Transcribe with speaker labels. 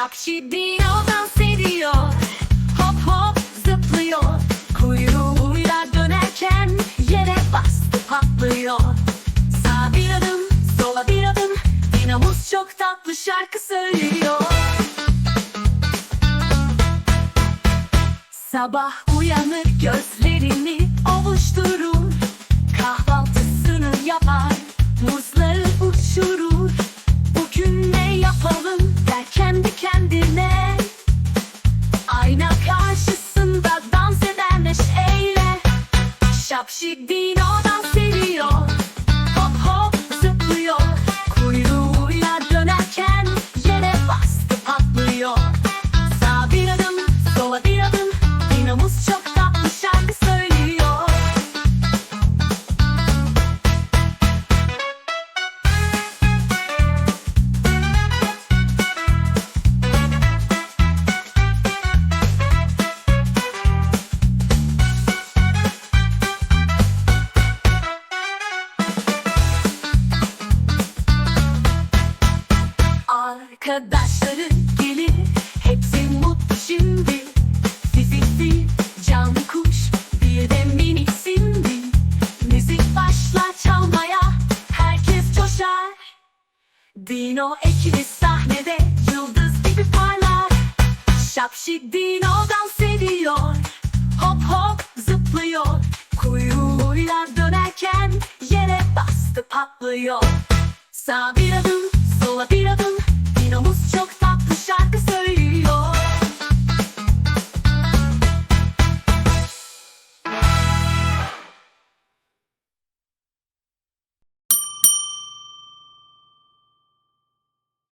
Speaker 1: Şapşi Dino dans ediyor. Hop hop zıplıyor. Kuyruğuyla dönerken Yere bastı patlıyor. Sağ bir adım sola bir adım. Dinamuz çok tatlı şarkı söylüyor. Sabah uyanır gözlerini ovuşturur Şapşi Dino Arkadaşları gelir Hepsi mutlu şimdi. Fifi can kuş Bir de minik Cindy. Müzik başlar çalmaya Herkes coşar. Dino ekibi sahnede Yıldız gibi parlar. Şapşi Dino dans ediyor Hop hop zıplıyor. Kuyruğuyla dönerken Yere bastı patlıyor. Sağ bir adım, sola bir adım Dinomuz çok tatlı şarkı söylüyor.